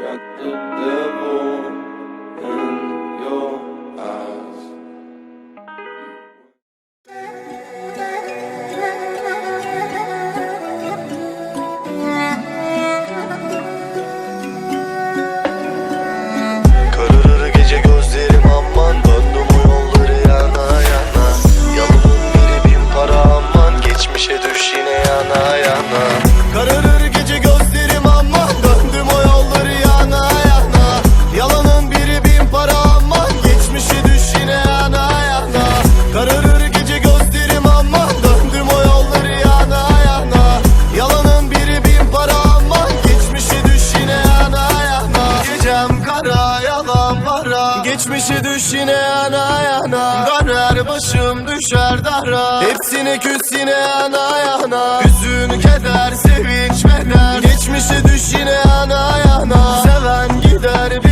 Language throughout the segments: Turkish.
Got the devil Geçmişe düş yine yana. Yana Döner başım düşer dara. Hepsine küs yine yana. Yana Hüzün keder sevinç beder Geçmişe düş yine yana yana. Seven gider bir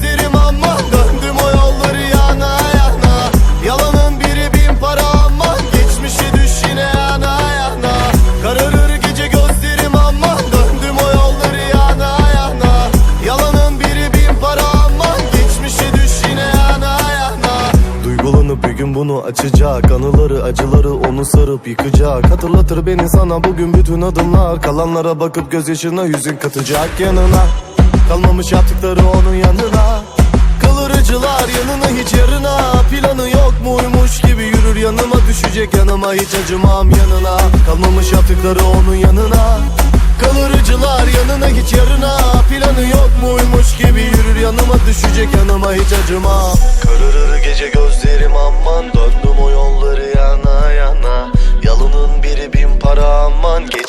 açacak. Anıları acıları onu sarıp yıkacak. Hatırlatır beni sana bugün bütün adımlar. Kalanlara bakıp gözyaşına yüzün katacak yanına. Kalmamış yaptıkları onun yanına. Kalır acılar yanına hiç yarına. Planı yok muymuş gibi yürür yanıma. Düşecek yanıma hiç acımam yanına. Kalmamış yaptıkları onun yanına. Kalır acılar yanına hiç yarına. Planı yok muymuş gibi yürür yanıma. Düşecek yanıma hiç acımam. Kararır gece gözlerim aman Döndüm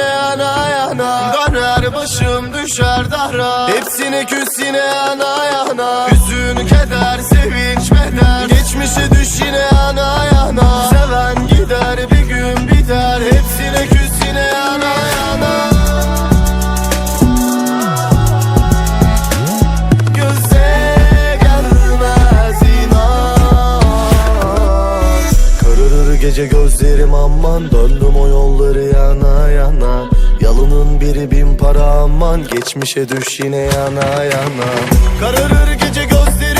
yana yana. Döner başım düşer dara. Hepsine küs yine yana yana. Hüzün keder sevinç beder Geçmişe düş yine yana yana. Seven gider bir gün biter. Hepsine küs yine yana. Yana gece gözlerim aman Döndüm o yolları yana Yalının biri bin para aman Geçmişe düş yine yana yana. Kararır gece gözlerim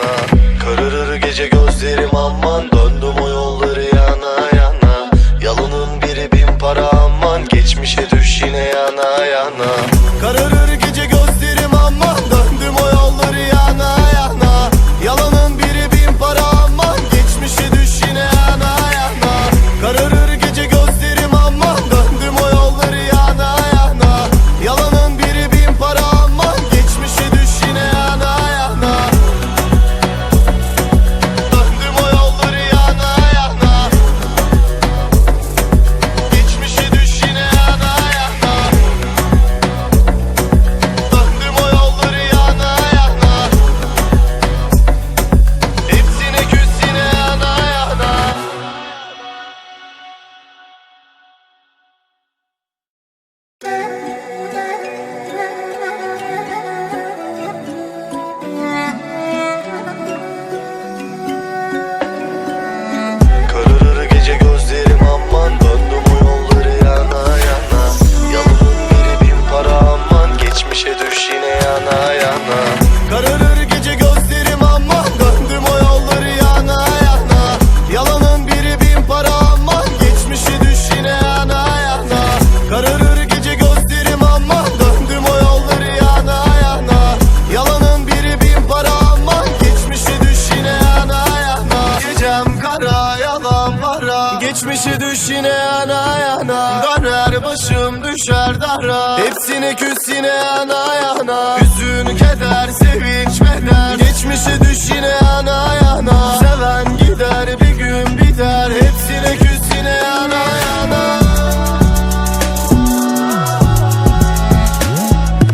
düşer dara. Hepsine küs yine yana. Yana Hüzün keder sevinç beder Geçmişe düş yine yana. Yana Seven gider bir gün biter. Hepsine küs yine yana. Yana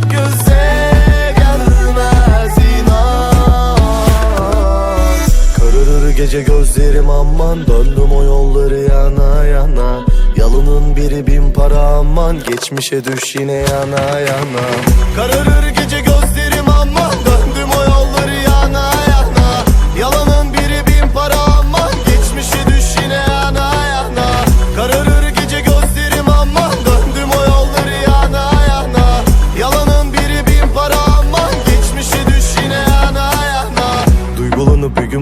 Göze gelmez inan. Kararır gece gözlerim aman Döndüm o yolları yana yana Yalının biri bin para aman Geçmişe düş yine yana yana. Kararır gece gözlerim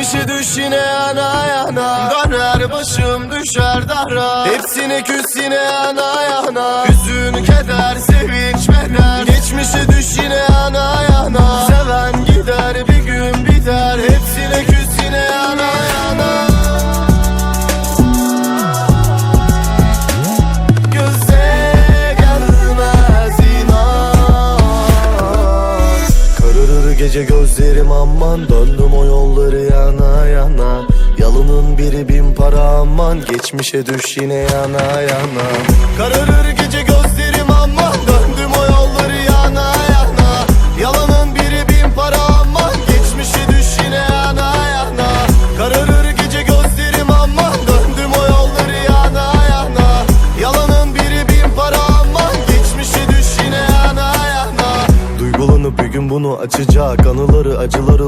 Geçmişi düş yine yana Döner başım düşer dara. Hepsine küs yine yana yana. Geçmişe düş yine yana yana. Kararır